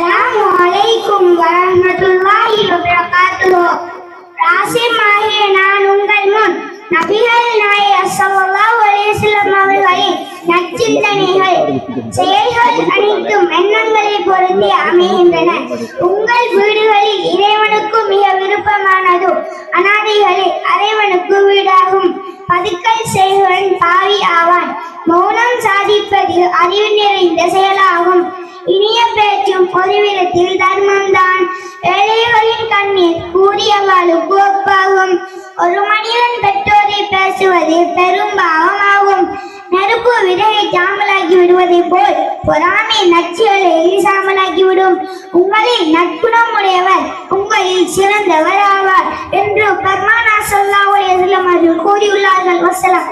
அஸ்ஸலாமு அலைக்கும் வரஹ்மத்துல்லாஹி வபரகாத்துஹு. ராசிமாகிய நான் உங்கள் முன் நபிகள் நாய ஸல்லல்லாஹு அலைஹி வஸல்லம் அவர்களின் நச்சிந்தனைகள் செயல்கள் அனைத்தும் எண்ணங்களை பொருந்தி அமைகின்றன. உங்கள் வீடுகளில் இறைவனுக்கு மிக விருப்பமானதும் அனாதைகளில் அறைவனுக்கு வீடாகும். பதுக்கல் செய்வன் பாவி ஆவான். மௌனம் சாதிப்பது அறிவு நிறைந்த செயலாகும். ஒருவிதத்தில் தர்மம்தான் ஏழைகளின் கண்ணீர் கூடியவாளுக்கு ஒப்பாகும் ஒரு மனிதன் பெற்றோரை பேசுவது பெரும் பாவமாகும். நெருப்பு விதையை சாம்பலாக்கி விடுவதை போல் பொறாமை நச்சுகளை சாம்பலாக்கி விடும். உங்களில் நட்புணம் உடையவர் உங்களில் சிறந்தவர் ஆவார் என்று பர்மானா சொல்லாவுடைய அவர்கள் கூறியுள்ளார்கள். வசலாம்.